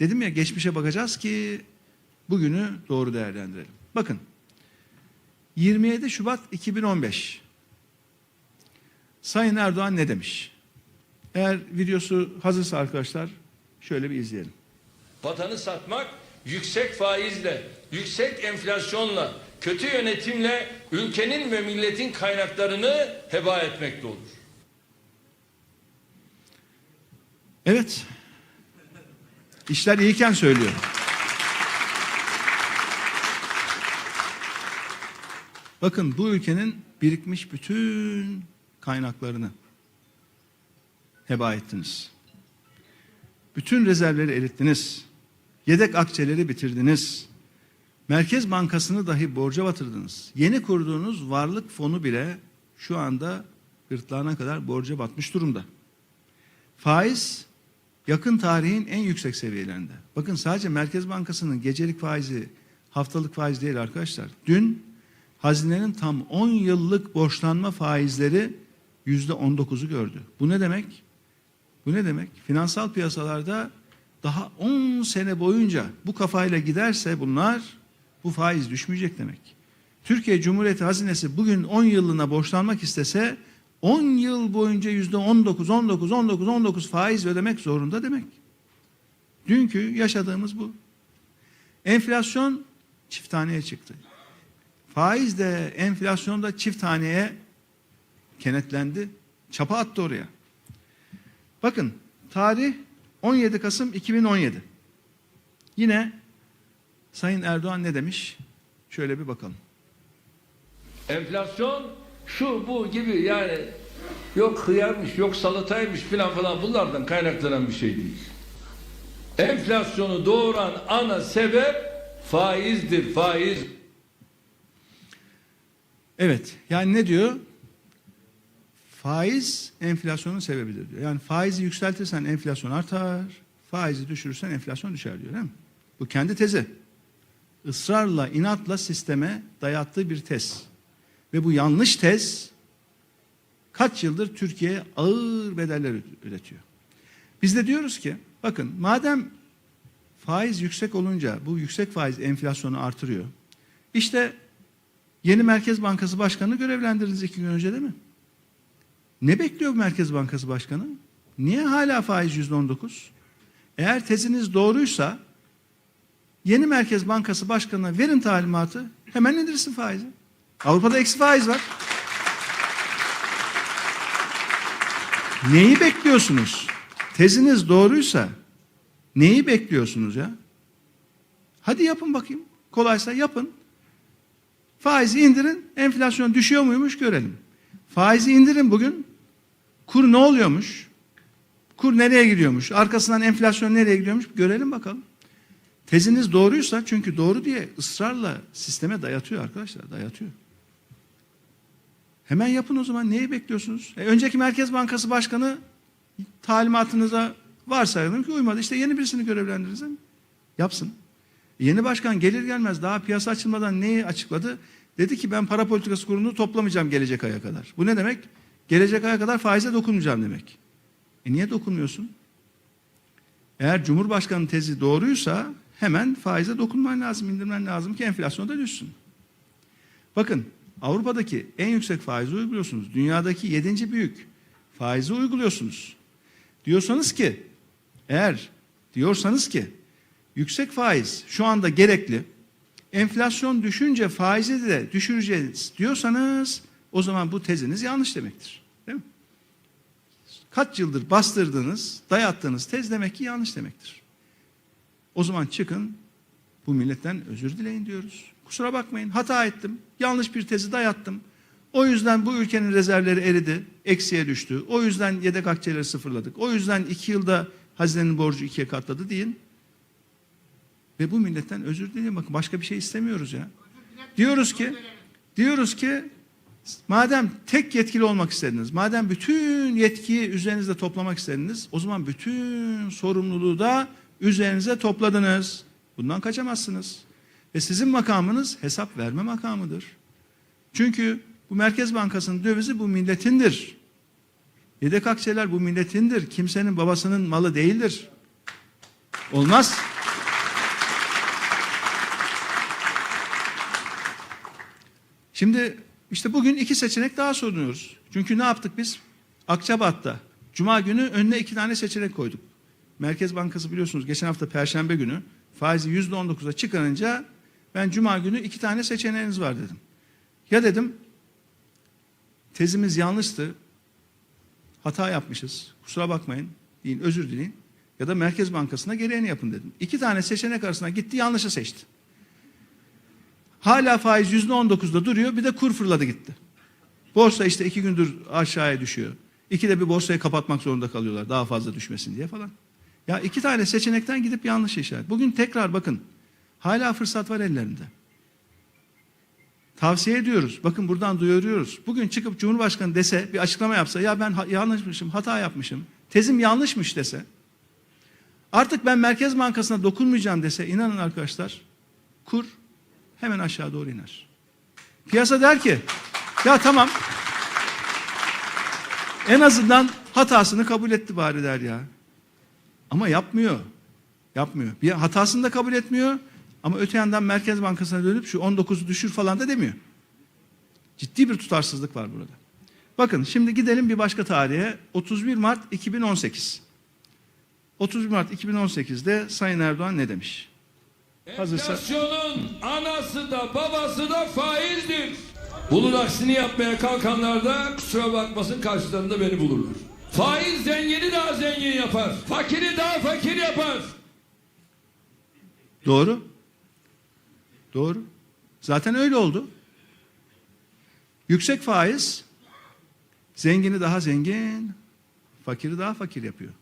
Dedim ya geçmişe bakacağız ki bugünü doğru değerlendirelim. Bakın 27 Şubat 2015 Sayın Erdoğan ne demiş? Eğer videosu hazırsa arkadaşlar şöyle bir izleyelim. Vatanı satmak yüksek faizle, yüksek enflasyonla, kötü yönetimle ülkenin ve milletin kaynaklarını heba etmekte olur. Evet. İşler iyiyken söylüyor. Bakın bu ülkenin birikmiş bütün kaynaklarını heba ettiniz. Bütün rezervleri erittiniz. Yedek akçeleri bitirdiniz. Merkez Bankası'nı dahi borca batırdınız. Yeni kurduğunuz varlık fonu bile şu anda gırtlağına kadar borca batmış durumda. Faiz yakın tarihin en yüksek seviyelerinde. Bakın sadece Merkez Bankası'nın gecelik faizi haftalık faiz değil arkadaşlar. Dün hazinenin tam 10 yıllık borçlanma faizleri yüzde 19'u gördü. Bu ne demek? Bu ne demek? Finansal piyasalarda daha 10 sene boyunca bu kafayla giderse bunlar bu faiz düşmeyecek demek. Türkiye Cumhuriyeti hazinesi bugün 10 yıllığına borçlanmak istese 10 yıl boyunca yüzde 19, 19, 19, 19 faiz ödemek zorunda demek. Dünkü yaşadığımız bu. Enflasyon çift taneye çıktı. Faiz de enflasyon da çift taneye kenetlendi. Çapa attı oraya. Bakın tarih 17 Kasım 2017. Yine Sayın Erdoğan ne demiş? Şöyle bir bakalım. Enflasyon şu bu gibi yani yok hıyarmış yok salataymış filan falan bunlardan kaynaklanan bir şey değil. Enflasyonu doğuran ana sebep faizdir faiz. Evet. Yani ne diyor? Faiz enflasyonun sebebidir diyor. Yani faizi yükseltirsen enflasyon artar, faizi düşürürsen enflasyon düşer diyor değil mi? Bu kendi tezi. Israrla, inatla sisteme dayattığı bir tez. Ve bu yanlış tez kaç yıldır Türkiye'ye ağır bedeller üretiyor. Biz de diyoruz ki bakın madem faiz yüksek olunca bu yüksek faiz enflasyonu artırıyor. İşte yeni Merkez Bankası Başkanı görevlendirdiniz iki gün önce değil mi? Ne bekliyor Merkez Bankası Başkanı? Niye hala faiz yüzde on dokuz? Eğer teziniz doğruysa yeni Merkez Bankası Başkanı'na verin talimatı hemen indirsin faizi. Avrupa'da eksi faiz var. Neyi bekliyorsunuz? Teziniz doğruysa neyi bekliyorsunuz ya? Hadi yapın bakayım. Kolaysa yapın. Faizi indirin. Enflasyon düşüyor muymuş görelim. Faizi indirin bugün. Kur ne oluyormuş? Kur nereye gidiyormuş? Arkasından enflasyon nereye gidiyormuş? Görelim bakalım. Teziniz doğruysa çünkü doğru diye ısrarla sisteme dayatıyor arkadaşlar. Dayatıyor. Hemen yapın o zaman. Neyi bekliyorsunuz? E, önceki Merkez Bankası Başkanı talimatınıza varsayalım ki uymadı. İşte yeni birisini görevlendirirsin. Yapsın. E, yeni başkan gelir gelmez daha piyasa açılmadan neyi açıkladı? Dedi ki ben para politikası kurulunu toplamayacağım gelecek aya kadar. Bu ne demek? Gelecek aya kadar faize dokunmayacağım demek. E niye dokunmuyorsun? Eğer Cumhurbaşkanı tezi doğruysa hemen faize dokunman lazım, indirmen lazım ki enflasyon da düşsün. Bakın Avrupa'daki en yüksek faizi uyguluyorsunuz. Dünyadaki yedinci büyük faizi uyguluyorsunuz. Diyorsanız ki eğer diyorsanız ki yüksek faiz şu anda gerekli. Enflasyon düşünce faizi de düşüreceğiz diyorsanız o zaman bu teziniz yanlış demektir. Değil mi? Kaç yıldır bastırdığınız, dayattığınız tez demek ki yanlış demektir. O zaman çıkın bu milletten özür dileyin diyoruz. Kusura bakmayın hata ettim. Yanlış bir tezi dayattım. O yüzden bu ülkenin rezervleri eridi, eksiye düştü. O yüzden yedek akçeleri sıfırladık. O yüzden iki yılda hazinenin borcu ikiye katladı deyin. Ve bu milletten özür dileyin. Bakın başka bir şey istemiyoruz ya. Diyoruz ki, diyoruz ki madem tek yetkili olmak istediniz, madem bütün yetkiyi üzerinizde toplamak istediniz, o zaman bütün sorumluluğu da üzerinize topladınız. Bundan kaçamazsınız. Ve sizin makamınız hesap verme makamıdır. Çünkü bu Merkez Bankası'nın dövizi bu milletindir. Yedek akçeler bu milletindir. Kimsenin babasının malı değildir. Olmaz. Şimdi işte bugün iki seçenek daha sunuyoruz. Çünkü ne yaptık biz? Akçabat'ta Cuma günü önüne iki tane seçenek koyduk. Merkez Bankası biliyorsunuz geçen hafta Perşembe günü faizi yüzde on dokuza çıkarınca ben Cuma günü iki tane seçeneğiniz var dedim. Ya dedim tezimiz yanlıştı. Hata yapmışız. Kusura bakmayın. Deyin, özür dileyin. Ya da Merkez Bankası'na gereğini yapın dedim. İki tane seçenek arasında gitti yanlışı seçti. Hala faiz yüzde on dokuzda duruyor. Bir de kur fırladı gitti. Borsa işte iki gündür aşağıya düşüyor. İki de bir borsayı kapatmak zorunda kalıyorlar daha fazla düşmesin diye falan. Ya iki tane seçenekten gidip yanlış işaret. Bugün tekrar bakın. Hala fırsat var ellerinde. Tavsiye ediyoruz. Bakın buradan duyuruyoruz. Bugün çıkıp Cumhurbaşkanı dese, bir açıklama yapsa, ya ben yanlışmışım, hata yapmışım, tezim yanlışmış dese, artık ben Merkez Bankası'na dokunmayacağım dese, inanın arkadaşlar, kur hemen aşağı doğru iner. Piyasa der ki, ya tamam, en azından hatasını kabul etti bari der ya. Ama yapmıyor. Yapmıyor. Bir hatasını da kabul etmiyor. Ama öte yandan Merkez Bankası'na dönüp şu 19'u düşür falan da demiyor. Ciddi bir tutarsızlık var burada. Bakın şimdi gidelim bir başka tarihe. 31 Mart 2018. 31 Mart 2018'de Sayın Erdoğan ne demiş? Hazırsa- Enflasyonun anası da babası da faizdir. Bunun aksini yapmaya kalkanlar da kusura bakmasın karşılarında beni bulurlar. Faiz zengini daha zengin yapar. Fakiri daha fakir yapar. Doğru. Doğru. Zaten öyle oldu. Yüksek faiz zengini daha zengin, fakiri daha fakir yapıyor.